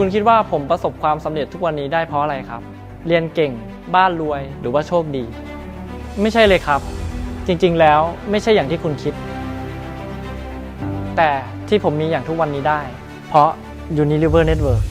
คุณคิดว่าผมประสบความสำเร็จทุกวันนี้ได้เพราะอะไรครับ เรียนเก่ง บ้านรวย หรือว่าโชคดี ไม่ใช่เลยครับ จริงๆ แล้วไม่ใช่อย่างที่คุณคิด แต่ที่ผมมีอย่างทุกวันนี้ได้ เพราะ Unilever Network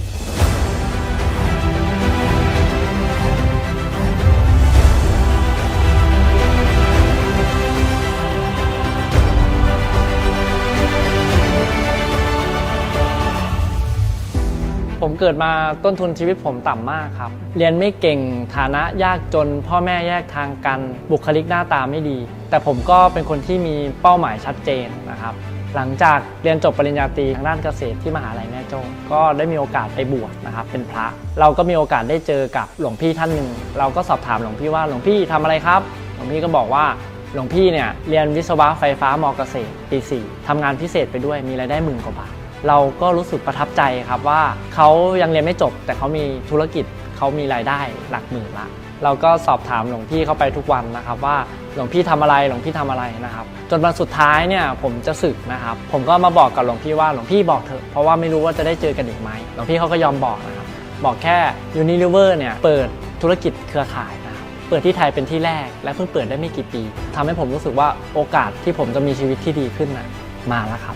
ผมเกิดมาต้นทุนชีวิตผมต่ำมากครับ เรียนไม่เก่งฐานะยากจน พ่อแม่แยกทางกัน บุคลิกหน้าตาไม่ดี แต่ผมก็เป็นคนที่มีเป้าหมายชัดเจนนะครับ หลังจากเรียนจบปริญญาตรีทางด้านเกษตรที่มหาลัยแม่โจ้ก็ได้มีโอกาสไปบวชนะครับ เป็นพระ เราก็มีโอกาสได้เจอกับหลวงพี่ท่านหนึ่งเราก็สอบถามหลวงพี่ว่าหลวงพี่ทำอะไรครับ หลวงพี่ก็บอกว่าหลวงพี่เนี่ยเรียนวิศวะไฟฟ้ามอเกษตรปี4ทำงานพิเศษไปด้วยมีรายได้หมื่นกว่าบาท เราก็รู้สึกประทับใจครับว่าเขายังเรียนไม่จบ แต่เขามีธุรกิจเขามีรายได้หลักหมื่นละเราก็สอบถามหลวงพี่เข้าไปทุกวันนะครับว่าหลวงพี่ทำอะไรหลวงพี่ทำอะไรนะครับ จนวันสุดท้ายเนี่ยผมจะศึกนะครับ ผมก็มาบอกกับหลวงพี่ว่าหลวงพี่บอกเถอะเพราะว่าไม่รู้ว่าจะได้เจอกันอีกไหมหลวงพี่เขาก็ยอมบอกนะครับบอกแค่ Unilever เนี่ยเปิดธุรกิจเครือข่ายนะครับเปิดที่ไทยเป็นที่แรก และเพิ่งเปิดได้ไม่กี่ปีทำให้ผมรู้สึกว่าโอกาสที่ผมจะมีชีวิตที่ดีขึ้นนะมาแล้วครับ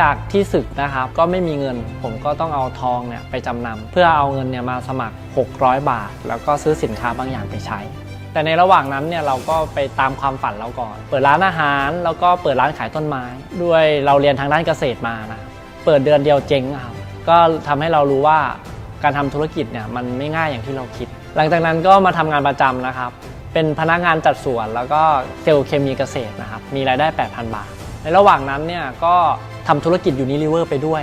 จากที่ศึกนะครับก็ไม่มีเงิน ผมก็ต้องเอาทองเนี่ยไปจำนำเพื่อเอาเงินเนี่ยมาสมัคร 600 บาท แล้วก็ซื้อสินค้าบางอย่างไปใช้ แต่ในระหว่างนั้นเนี่ยเราก็ไปตามความฝันเราก่อน เปิดร้านอาหารแล้วก็เปิดร้านขายต้นไม้ ด้วยเราเรียนทางด้านเกษตรมานะเปิดเดือนเดียวเจ๊งครับก็ทำให้เรารู้ว่าการทำธุรกิจเนี่ยมันไม่ง่ายอย่างที่เราคิด หลังจากนั้นก็มาทำงานประจำนะครับ เป็นพนักงานจัดสวนแล้วก็เซลล์เคมีเกษตรนะครับ มีรายได้ 8,000 บาท ในระหว่างนั้นเนี่ยก็ ทำธุรกิจยูนิลิเวอร์ไปด้วย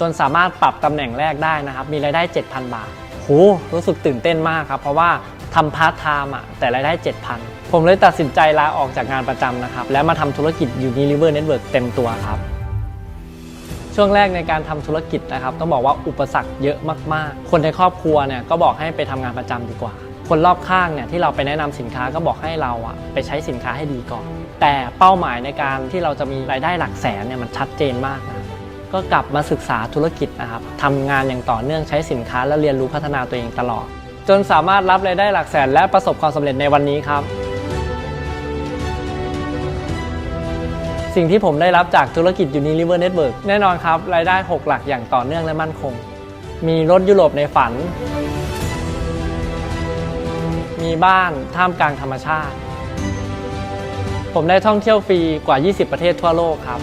จนสามารถปรับตำแหน่งแรกได้นะครับ มีรายได้ 7,000 บาทโหรู้สึกตื่นเต้นมากครับ เพราะว่าทำพาร์ทไทม์อะแต่รายได้ 7,000 ผมเลยตัดสินใจลาออกจากงานประจำนะครับ แล้วมาทำธุรกิจยูนิลิเวอร์เน็ตเวิร์กเต็มตัวครับ ช่วงแรกในการทำธุรกิจนะครับ ต้องบอกว่าอุปสรรคเยอะมากๆ คนในครอบครัวเนี่ยก็บอกให้ไปทำงานประจำดีกว่า คนรอบข้างเนี่ยที่เราไปแนะนำสินค้าก็บอกให้เราอะไปใช้สินค้าให้ดีก่อน แต่เป้าหมายในการที่เราจะมีรายได้หลักแสนเนี่ยมันชัดเจนมากนะก็กลับมาศึกษาธุรกิจนะครับทำงานอย่างต่อเนื่องใช้สินค้าและเรียนรู้พัฒนาตัวเองตลอด จนสามารถรับรายได้หลักแสนและประสบความสำเร็จในวันนี้ครับ สิ่งที่ผมได้รับจากธุรกิจ Unilever Network แน่นอนครับ รายได้ 6 หลักอย่างต่อเนื่องและมั่นคง มีรถยุโรปในฝัน มีบ้านท่ามกลางธรรมชาติ ผมได้ท่องเที่ยวฟรีกว่า 20 ประเทศทั่วโลกครับ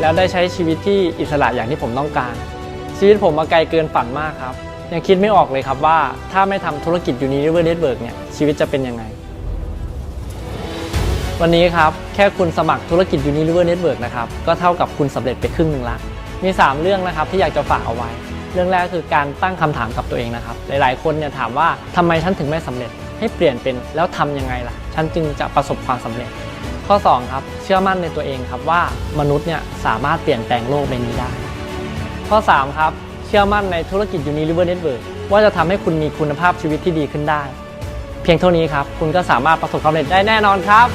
แล้วได้ใช้ชีวิตที่อิสระอย่างที่ผมต้องการ ชีวิตผมมาไกลเกินฝันมากครับ ยังคิดไม่ออกเลยครับว่าถ้าไม่ทำธุรกิจ Unilever Network เนี่ยชีวิตจะเป็นยังไง วันนี้ครับ แค่คุณสมัครธุรกิจ Unilever Network นะครับ ก็เท่ากับคุณสำเร็จไปครึ่งหนึ่งละมี 3 เรื่องนะครับที่อยากจะฝากเอาไว้ เรื่องแรกคือการตั้งคำถามกับตัวเองนะครับ หลายๆ คนเนี่ยถามว่าทำไมฉันถึงไม่สำเร็จ ให้เปลี่ยนเป็นแล้วทำยังไงล่ะ ฉันจึงจะประสบความสำเร็จ ข้อ 2 ครับ เชื่อมั่นในตัวเองครับว่ามนุษย์เนี่ยสามารถเปลี่ยนแปลงโลกใบนี้ได้ ข้อ 3 ครับ เชื่อมั่นในธุรกิจ Unilever Network ว่าจะทำให้คุณมีคุณภาพชีวิตที่ดีขึ้นได้ เพียงเท่านี้ครับ คุณก็สามารถประสบความสำเร็จได้แน่นอนครับ